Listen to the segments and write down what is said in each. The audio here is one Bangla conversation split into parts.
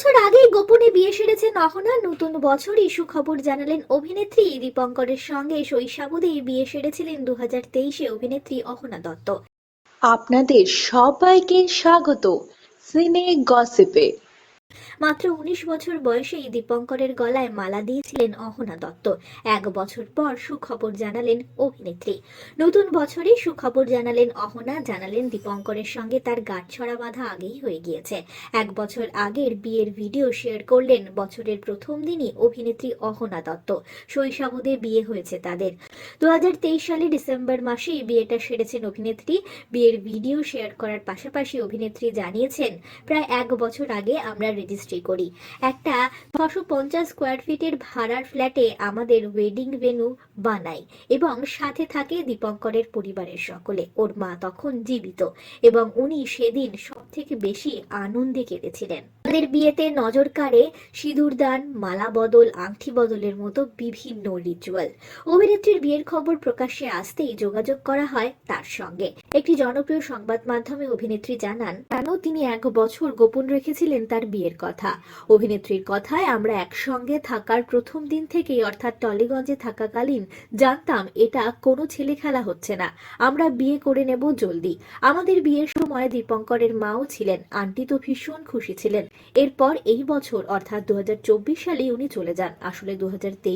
বছর আগেই গোপনে বিয়ে সেরেছেন অহনা নতুন বছরই সুখবর জানালেন অভিনেত্রী দীপঙ্করের সঙ্গে। শৈশাবুদেই বিয়ে সেরেছিলেন দু হাজার তেইশে অভিনেত্রী অহনা দত্ত। আপনাদের সবাইকে স্বাগত। সিনে গসিপে। মাত্র উনিশ বছর বয়সেই দীপঙ্করের গলায় মালা দিয়েছিলেন অহনা দত্ত। এক বছর পর সুখবর জানালেন অভিনেত্রী। নতুন বছরে সুখবর জানালেন অহনা, জানালেন দীপঙ্করের সঙ্গে তার গাঁটছড়া বাঁধা আগেই হয়ে গিয়েছে। এক বছর আগের বিয়ের ভিডিও শেয়ার করলেন বছরের প্রথম দিনই অভিনেত্রী অহনা দত্ত। শৈশবদে বিয়ে হয়েছে তাদের। দু সালে ডিসেম্বর মাসেই বিয়েটা সেরেছেন অভিনেত্রী। বিয়ের ভিডিও শেয়ার করার পাশাপাশি অভিনেত্রী জানিয়েছেন, প্রায় এক বছর আগে আমরা রেজিস্ট্রি করি। একটা ছশো পঞ্চাশ স্কোয়ার ফিটের ভাড়ার ফ্ল্যাটে আমাদের ওয়েডিং ভেন্যু বানাই এবং সাথে থাকে দীপঙ্করের পরিবারের সকলে। ওর মা তখন জীবিত এবং উনি সেদিন সব থেকে বেশি আনন্দে কেটেছিলেন। তাদের বিয়েতে নজর কাড়ে সিঁদুরদান মালা বদল আংটি বদলের মতো বিভিন্ন রিচুয়াল অভিনেত্রীর বিয়ের খবর প্রকাশ্যে আসতেই যোগাযোগ করা হয় তার সঙ্গে। একটি জনপ্রিয় সংবাদ মাধ্যমে অভিনেত্রী জানান, কেন তিনি এক বছর গোপন রেখেছিলেন তার বিয়ের কথা? অভিনেত্রীর কথায় আমরা একসঙ্গে থাকার প্রথম দিন থেকেই, অর্থাৎ টলিগঞ্জে থাকাকালীন, জানতাম এটা কোনো ছেলে খেলা হচ্ছে না। আমরা বিয়ে করে নেব জলদি। আমাদের বিয়ের সময় দীপঙ্করের মাও ছিলেন। আন্টি তো ভীষণ খুশি ছিলেন। এরপর এই বছর, অর্থাৎ দু সালে উনি চলে যান। আসলে দু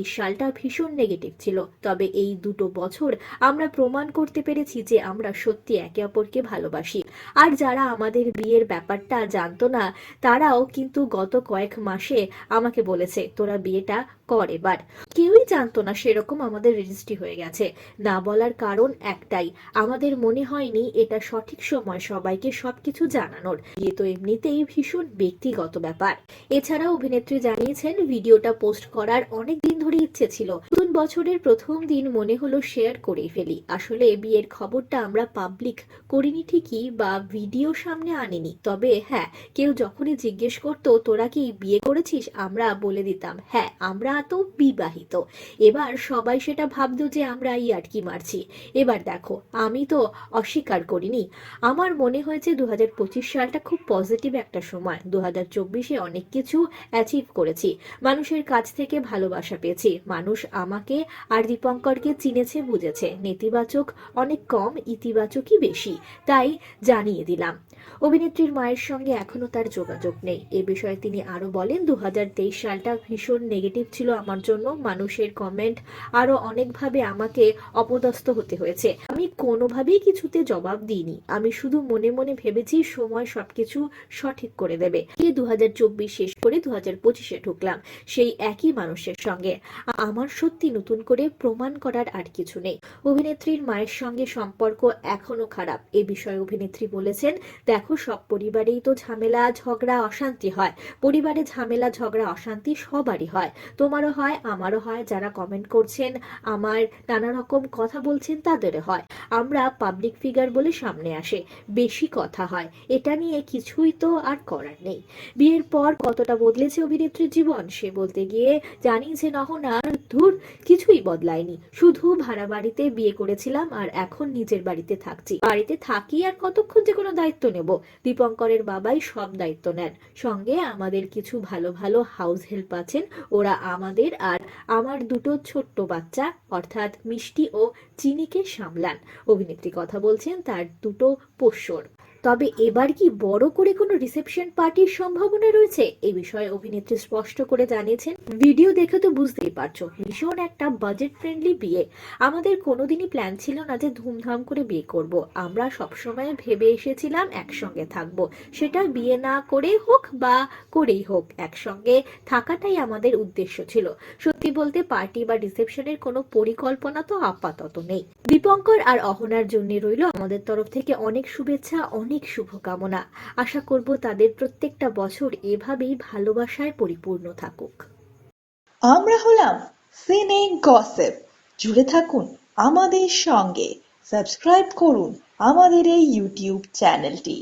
সালটা ভীষণ নেগেটিভ ছিল। তবে এই দুটো বছর আমরা প্রমাণ করতে পেরেছি যে আমরা সত্যি একে অপরকে ভালোবাসি। আর যারা আমাদের বিয়ের ব্যাপারটা জানতো না, তারাও কিন্তু গত কয়েক মাসে আমাকে বলেছে, তোরা বিয়েটা কর এবার। কেউই জানতো না সেরকম আমাদের রেজিস্ট্রি হয়ে গেছে। না বলার কারণ একটাই, আমাদের মনে হয়নি এটা সঠিক সময় সবাইকে সবকিছু জানানোর। বিয়ে তো এমনিতেই ভীষণ ব্যক্তিগত ব্যাপার। এছাড়া অভিনেত্রী জানিয়েছেন, ভিডিওটা পোস্ট করার অনেক দিন ধরে ইচ্ছে ছিল। নতুন বছরের প্রথম দিন মনে হলো শেয়ার করেই ফেলি। আসলে বিয়ের খবরটা আমরা পাবলিক করিনি ঠিকই বা ভিডিও সামনে আনিনি। তবে হ্যাঁ কেউ যখনই জিজ্ঞেস করতো, তোরা কি বিয়ে করেছিস? আমরা বলে দিতাম হ্যাঁ আমরা তো বিবাহিত। এবার সবাই সেটা ভাবতো যে আমরা ইয়ার্কি মারছি। এবার দেখো, আমি তো অস্বীকার করিনি। আমার মনে হয়েছে দু হাজার পঁচিশ সালটা খুব পজিটিভ একটা সময়। দু হাজার চব্বিশে অনেক কিছু অ্যাচিভ করেছি। মানুষের কাছ থেকে ভালোবাসা পেয়েছি। মানুষ আমাকে আর দীপঙ্করকে চিনেছে, বুঝেছে। নেতিবাচক অনেক কম, ইতিবাচকই বেশি। তাই জানিয়ে দিলাম। অভিনেত্রীর মায়ের সঙ্গে এখনও তার যোগাযোগ নেই। এ বিষয়ে তিনি আরও বলেন দু হাজার তেইশ সালটা ভীষণ নেগেটিভ ছিল আমার জন্য। মানুষের কমেন্ট আরও অনেকভাবে আমাকে অপদস্থ হতে হয়েছে। আমি কোনোভাবেই কিছুতে জবাব দিইনি। আমি শুধু মনে মনে ভেবেছি সময় সবকিছু সঠিক করে দেবে। দু শেষ করে দু হাজার পঁচিশে ঢুকলাম সেই একই মানুষের সঙ্গে। আমার সত্যি নতুন করে প্রমাণ করার আর কিছু নেই। অভিনেত্রীর মায়ের সঙ্গে সম্পর্ক এখনও খারাপ। এ বিষয়ে অভিনেত্রী বলেছেন, দেখো, সব পরিবারেই তো ঝামেলা, ঝগড়া, অশান্তি হয়। পরিবারে ঝামেলা, ঝগড়া, অশান্তি সবারই হয়। তোমারও হয়, আমারও হয় যারা কমেন্ট করছেন, আমার নানা রকম কথা বলছেন তাদের হয়। আমরা পাবলিক ফিগার বলে সামনে আসে, বেশি কথা হয়। এটা নিয়ে কিছুই তো আর করার নেই। বিয়ের পর কতটা বদলেছে অভিনেত্রীর জীবন, সে বলতে গিয়ে জানি জানিয়েছে নহনার ধুর, কিছুই বদলায়নি। শুধু ভাড়া বাড়িতে বিয়ে করেছিলাম আর এখন নিজের বাড়িতে থাকছি। বাড়িতে থাকি আর কতক্ষণ যে কোনো দায়িত্ব নেব। দীপঙ্করের বাবাই সব দায়িত্ব নেন। সঙ্গে আমাদের কিছু ভালো ভালো হাউস হেল্প আছেন। ওরা আমাদের আর আমার দুটো ছোট্ট বাচ্চা অর্থাৎ মিষ্টি ও চিনিকে সামলান। অভিনেত্রী কথা বলছেন তার দুটো পোষ্যর। তবে এবার কি বড় করে কোনো রিসেপশন পার্টির সম্ভাবনা রয়েছে? এ বিষয়ে অভিনেত্রী স্পষ্ট করে জানিয়েছেন, ভিডিও দেখে তো বুঝতেই পারছ, ভীষণ একটা বাজেট ফ্রেন্ডলি বিয়ে। আমাদের কোনোদিনই প্ল্যান ছিল না যে ধুমধাম করে বিয়ে করব। আমরা সবসময় ভেবে এসেছিলাম একসঙ্গে থাকব। সেটা বিয়ে না করে হোক বা করেই হোক, একসঙ্গে থাকাটাই আমাদের উদ্দেশ্য ছিল। সত্যি বলতে পার্টি বা রিসেপশনের কোনো পরিকল্পনা তো আপাতত নেই। দীপঙ্কর আর অহনার জন্য রইল আমাদের তরফ থেকে অনেক শুভেচ্ছা অনেক শুভকামনা। আশা করব তাদের প্রত্যেকটা বছর এভাবেই ভালোবাসায় পরিপূর্ণ থাকুক। আমরা হলাম সিনে গসেপ। জুড়ে থাকুন আমাদের সঙ্গে। সাবস্ক্রাইব করুন আমাদের এই ইউটিউব চ্যানেলটি।